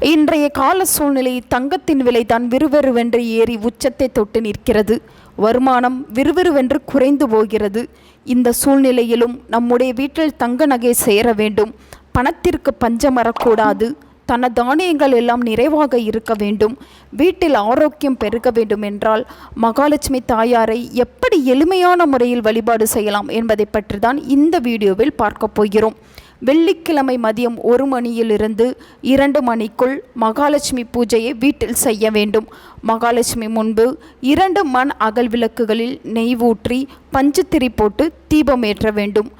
இன்றைய கால சூழ்நிலை தங்கத்தின் விலை தான் விறுவிறுவென்று ஏறி உச்சத்தை தொட்டு நிற்கிறது. வருமானம் விறுவிறுவென்று குறைந்து போகிறது. இந்த சூழ்நிலையிலும் நம்முடைய வீட்டில் தங்க நகை சேர வேண்டும். பணத்திற்கு பஞ்சம் வரக்கூடாது. தன தானியங்கள் எல்லாம் நிறைவாக இருக்க வேண்டும். வீட்டில் ஆரோக்கியம் பெருக வேண்டும் என்றால் மகாலட்சுமி தாயாரை எப்படி எளிமையான முறையில் வழிபாடு செய்யலாம் என்பதை பற்றி தான் இந்த வீடியோவில் பார்க்க போகிறோம். வெள்ளிக்கிழமை மதியம் ஒரு மணியிலிருந்து இரண்டு மணிக்குள் மகாலட்சுமி பூஜையை வீட்டில் செய்ய வேண்டும். மகாலட்சுமி முன்பு இரண்டு மண் அகல் விளக்குகளில் நெய் ஊற்றி பஞ்சுத்திரி போட்டு தீபம் ஏற்ற வேண்டும்.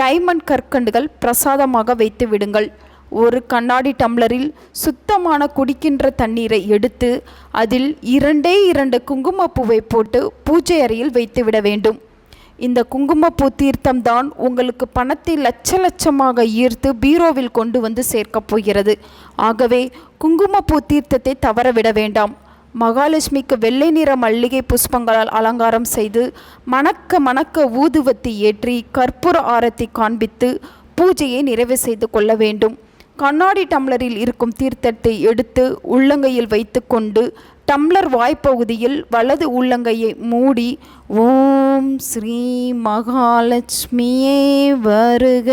டைமண்ட் கற்கண்டுகள் பிரசாதமாக வைத்து விடுங்கள். ஒரு கண்ணாடி டம்ளரில் சுத்தமான குடிக்கின்ற தண்ணீரை எடுத்து அதில் இரண்டே இரண்டு குங்குமப்பூவை போட்டு பூஜை அறையில் வைத்துவிட வேண்டும். இந்த குங்குமப்பூ தீர்த்தம் தான் உங்களுக்கு பணத்தை லட்ச லட்சமாக ஈர்த்து பீரோவில் கொண்டு வந்து சேர்க்கப் போகிறது. ஆகவே குங்குமப்பூ தீர்த்தத்தை தவறவிட வேண்டாம். மகாலட்சுமிக்கு வெள்ளை நிற மல்லிகை புஷ்பங்களால் அலங்காரம் செய்து மணக்க மணக்க ஊதுவத்தி ஏற்றி கற்பூர ஆரத்தி காண்பித்து பூஜையை நிறைவு செய்து கொள்ள வேண்டும். கண்ணாடி டம்ளரில் இருக்கும் தீர்த்தத்தை எடுத்து உள்ளங்கையில் வைத்துக்கொண்டு டம்ளர் வாய்ப்பகுதியில் வலது உள்ளங்கையை மூடி ஓம் ஸ்ரீ மகாலட்சுமியே வருக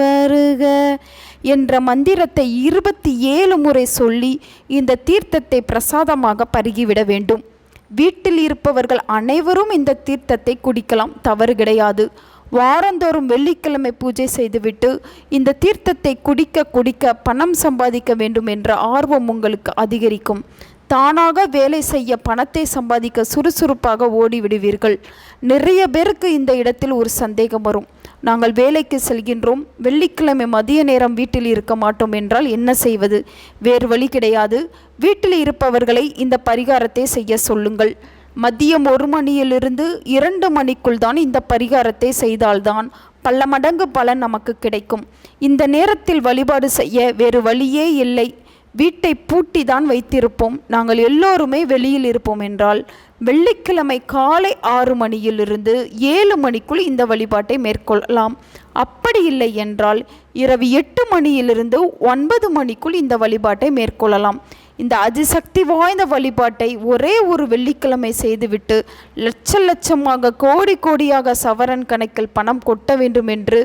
வருக என்ற மந்திரத்தை இருபத்தி ஏழு முறை சொல்லி இந்த தீர்த்தத்தை பிரசாதமாக பருகிவிட வேண்டும். வீட்டில் இருப்பவர்கள் அனைவரும் இந்த தீர்த்தத்தை குடிக்கலாம் தவறு கிடையாது. வாரந்தோறும் வெள்ளிக்கிழமை பூஜை செய்துவிட்டு இந்த தீர்த்தத்தை குடிக்க குடிக்க பணம் சம்பாதிக்க வேண்டும் என்ற ஆர்வம் உங்களுக்கு அதிகரிக்கும். தானாக வேலை செய்ய பணத்தை சம்பாதிக்க சுறுசுறுப்பாக ஓடிவிடுவீர்கள். நிறைய பேருக்கு இந்த இடத்தில் ஒரு சந்தேகம் வரும். நாங்கள் வேலைக்கு செல்கின்றோம். வெள்ளிக்கிழமை மதிய நேரம் வீட்டில் இருக்க மாட்டோம் என்றால் என்ன செய்வது? வேறு வழி கிடையாது. வீட்டில் இருப்பவர்களை இந்த பரிகாரத்தை செய்ய சொல்லுங்கள். மதியம் ஒரு மணியிலிருந்து இரண்டு மணிக்குள் தான் இந்த பரிகாரத்தை செய்தால்தான் பல மடங்கு பலன் நமக்கு கிடைக்கும். இந்த நேரத்தில் வழிபாடு செய்ய வேறு வழியே இல்லை. வீட்டை பூட்டி தான் வைத்திருப்போம். நாங்கள் எல்லோருமே வெளியில் இருப்போம் என்றால் வெள்ளிக்கிழமை காலை ஆறு மணியிலிருந்து ஏழு மணிக்குள் இந்த வழிபாட்டை மேற்கொள்ளலாம். அப்படி இல்லை என்றால் இரவு எட்டு மணியிலிருந்து ஒன்பது மணிக்குள் இந்த வழிபாட்டை மேற்கொள்ளலாம். இந்த அதிசக்தி வாய்ந்த வழிபாட்டை ஒரே ஒரு வெள்ளிக்கிழமை செய்துவிட்டு லட்ச லட்சமாக கோடி கோடியாக சவரன் கணக்கில் பணம் கொட்ட வேண்டும் என்று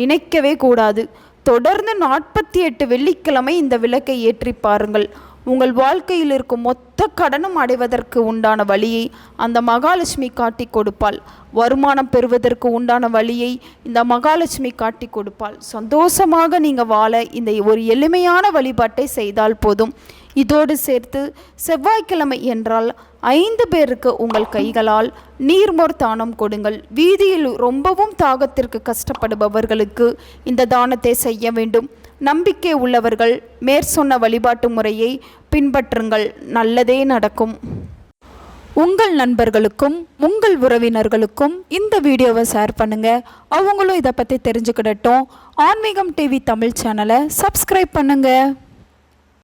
நினைக்கவே கூடாது. தொடர்ந்து நாற்பத்தி எட்டு வெள்ளிக்கிழமை இந்த விளக்கை ஏற்றி பாருங்கள். உங்கள் வாழ்க்கையில் இருக்கும் மொத்த கடனும் அடைவதற்கு உண்டான வழியை அந்த மகாலட்சுமி காட்டி கொடுப்பாள். வருமானம் பெறுவதற்கு உண்டான வழியை இந்த மகாலட்சுமி காட்டி கொடுப்பாள். சந்தோஷமாக நீங்கள் வாழ இந்த ஒரு எளிமையான வழிபாட்டை செய்தால் போதும். இதோடு சேர்த்து செவ்வாய்க்கிழமை என்றால் ஐந்து பேருக்கு உங்கள் கைகளால் நீர்மோர் தானம் கொடுங்கள். வீதியில் ரொம்பவும் தாகத்திற்கு கஷ்டப்படுபவர்களுக்கு இந்த தானத்தை செய்ய வேண்டும். நம்பிக்கை உள்ளவர்கள் மேற்சொன்ன வழிபாட்டு முறையை பின்பற்றுங்கள். நல்லதே நடக்கும். உங்கள் நண்பர்களுக்கும் உங்கள் உறவினர்களுக்கும் இந்த வீடியோவை ஷேர் பண்ணுங்க. அவங்களும் இதை பற்றி தெரிஞ்சுக்கிடட்டும். ஆன்மீகம் டிவி தமிழ் சேனலை சப்ஸ்கிரைப் பண்ணுங்கள்